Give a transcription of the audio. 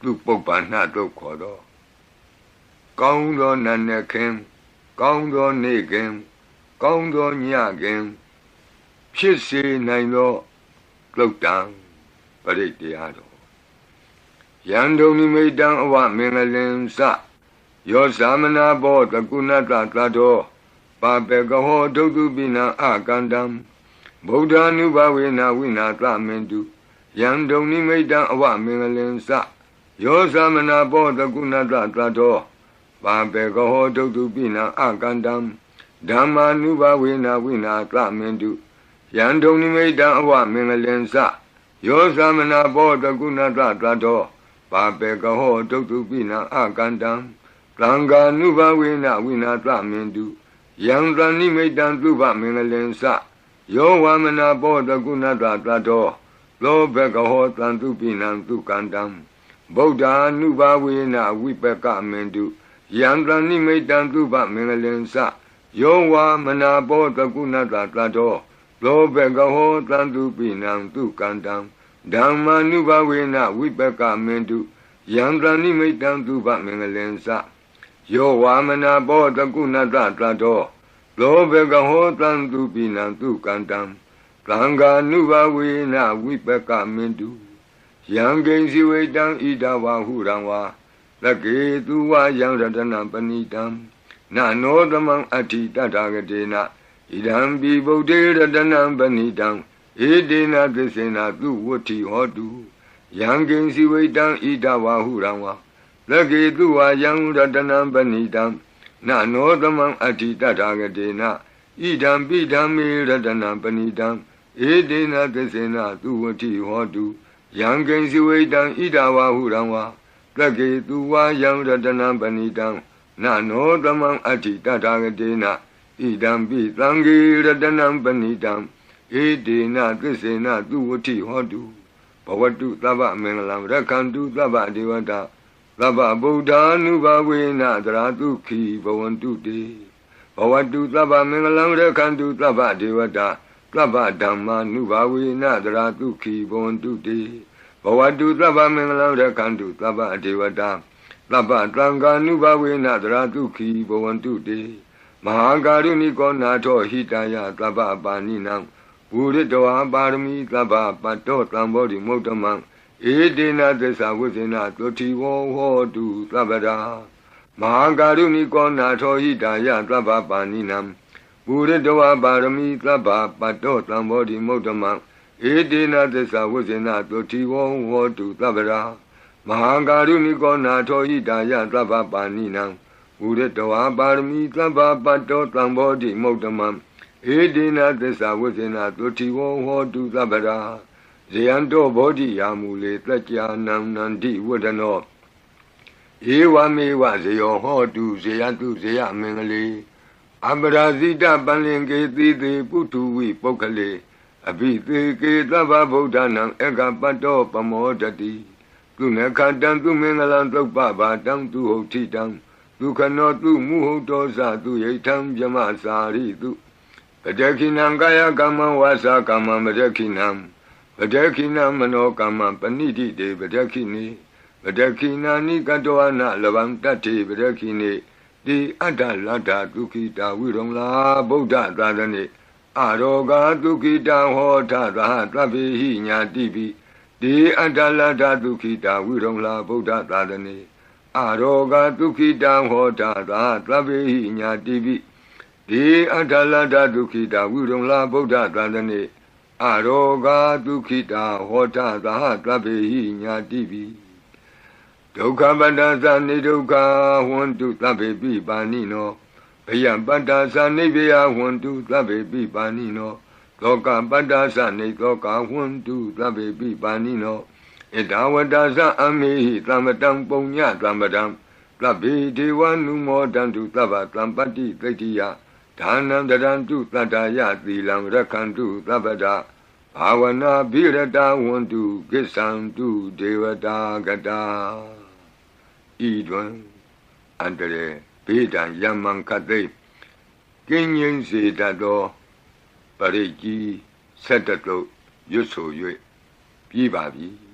သူပုပ္ပန္နတုတ်ခေါ်တော့ကောင်းသောနတ်နဲ့ခင်ကောင်းသောနေ့ခင်ကောင်းသောညခင်ဖြစ်စေနိုင်သောလုတ်တံပရိတ်တရားတော်ယန္တုန်နိမိတံအဝမင်္ဂလင်စယောသမနာဘောတကုဏတသတ္တောပါပေကဟောဒုတုပိနံအကန္တံဗုဒ္ဓ ानु ဘဝေနဝိနာသမင်တုယံဒုံနိမိတံအဝမင်္ဂလင်စ ယောသမနာဘောတကုဏတသတ္တောပါပေကဟောဒုတုပိနံအကန္တံဓမ္မာနုဘဝေနဝိနာသမင်တုယံဒုံနိမိတံအဝမင်္ဂလင်စယောသမနာဘောတကုဏတသတ္တောပါပေကဟောဒုတုပိနံအကန္တံသံဃာနုဘဝေနဝိနာသမင်တုယံတဏိမိတံသုဘမင်္ဂလင်စယောဝမနာဘောတကုဏတတတောလောဘကဟောတံသူပိနံသူကန္တံ ဗုဒ္ဓ ानु ဘာဝေနဝိပကမင်တုယံတဏိမိတံသုဘမင်္ဂလင်စယောဝမနာဘောတကုဏတတတောလောဘကဟောတံသူပိနံသူကန္တံဓမ္မာနုဘဝေနဝိပကမင်တုယံတဏိမိတံသုဘမင်္ဂလင်စယောဝါမနာဘောတကုဏတတတောလောဘကဟောတံသူပိနံသူကန္တံသံဃာနုဘဝေနဝိပကမင်တု ယံကိဉ္စီဝေတံဣဒဝါဟုရံဝါလကေသူဝယံရတနံပဏိတံနနောသမံအဋ္ဌိတတဂတေနဣဒံပိဗုဒ္ဓေရတနံပဏိတံဧတေနသစ္စေနသူဝဋ္ဌိဟောတုယံကိဉ္စီဝေတံဣဒဝါဟုရံဝါလကေသူဝယံရတနံပဏိတံနနောသမံအဋ္ဌိတထာဂတေနဣဒံပိဓမ္မေရတနံပဏိတံဧတေနသစ္စေနသူဝတိဟောတု ယံကိဉ္စီဝိတံဣဒဝါဟုရံဝါတကေသူဝါယံရတနံပဏိတံနနောသမံအဋ္ဌိတထာဂတေနဣဒံပိသံဃေရတနံပဏိတံဧတေနသစ္စေနသူဝတိဟောတုဘဝတုသဗ္ဗမင်္ဂလံရခန္တုသဗ္ဗဒေဝတာသဗ္ဗဗုဒ္ဓ ानु ဘဝေနသရတုခိဘဝန္တုတေဘဝတုသဗ္ဗမင်္ဂလံရခန္တုသဗ္ဗဒေဝတာ သဗ္ဗဓမ္မာနုဘဝေနသရတုခိဘဝန္တုတေဘဝတုသဗ္ဗမင်္ဂလံရခန္တုသဗ္ဗဒေဝတာသဗ္ဗတံဃာနုဘဝေနသရတုခိဘဝန္တုတေမဟာကာရုဏိကောနာထောဟိတယသဗ္ဗပါဏိနံဘူရိတောပါရမီသဗ္ဗပတ္တောတံဘောဓိမုဒ္ဓမံဧတေနသစ္စာဝိဇ္ဇနာတုတိဝောဟောတုသဗ္ဗရာမဟာကာရုဏိကောနာထောဟိတာယသဗ္ဗပါဏိနံ ပုရိတဝပါရမီသဗ္ဗပတ္တောသံဘောဓိမုဒ္ဓမံဧတေနသစ္စာဝိဇ္ဇနာတုတိဝောဟောတုသဗ္ဗရာမဟာကာရုဏိကောနာထောဟိတာယသဗ္ဗပါဏိနံပုရိတဝပါရမီသဗ္ဗပတ္တောသံဘောဓိမုဒ္ဓမံဧတေနသစ္စာဝိဇ္ဇနာတုတိဝောဟောတုသဗ္ဗရာဇယံတောဘောဓိယာမူလေတကြနံနန္တိဝဒနောဧဝမေဝဇယောဟောတုဇယတုဇယမင်္ဂလေ အပရာဇိတပန္လင်ကေတိတိပုထုဝိပုဂ္ဂလေအဘိသေကေသဗ္ဗဗုဒ္ဓနာဧကပတ္တောပမောတတိသူနခတံသူမင်္ဂလံသုပ္ပဘာတံသူဟုတ်ထိတံဒုခနောသူမုဟုတ်တောဇသူယိထံမြမစာရိတုပတခိနံကာယကမ္မဝါစာကမ္မပတခိနံပဒခိနမနောကမ္မပဏိတိတေပဒခိနိပဒခိနာနိကတောနာလဗံတတ္တိပဒခိနိ တိအတ္တလတ္တဒုခိတာဝိရုံလာဗုဒ္ဓသာသနိအရောဂဒုခိတဟောထသဟသဗ္ဗေဟိညာတိပိတိအတ္တလတ္တဒုခိတာဝိရုံလာဗုဒ္ဓသာသနိအရောဂဒုခိတဟောထသဟသဗ္ဗေဟိညာတိပိတိအတ္တလတ္တဒုခိတာဝိရုံလာဗုဒ္ဓသာသနိအရောဂဒုခိတာဟောတာသဟသဗ္ဗေဟိညာတိပိ ဒုက္ခပတ္တသနိဒုက္ခဝန္တုသဗ္ဗေပိပါဏိနောဘယပတ္တသနိဗ္ဗယဝန္တုသဗ္ဗေပိပါဏိနောလောကပတ္တသနိသောကဝန္တုသဗ္ဗေပိပါဏိနောဣဒဝတ္တသအမေဟိသမ္မတံပုံညသမ္ပတံသဗ္ဗေဒေဝနုမောတံတုသဗ္ဗသံပတ္တိသိတိယဒါနံတရံတုတတ္တယသီလံရခန္တုသဗ္ဗဒဘာဝနာဘိရတဝန္တုကိသံတုဒေဝတာကတာ ဤတွင်အန္တရေဘေးတံယမံခတ်သိကင်းငြိမ်းစေတတ်သောပရိကြီးဆက်တတုရွတ်ဆို၍ပြီးပါပြီ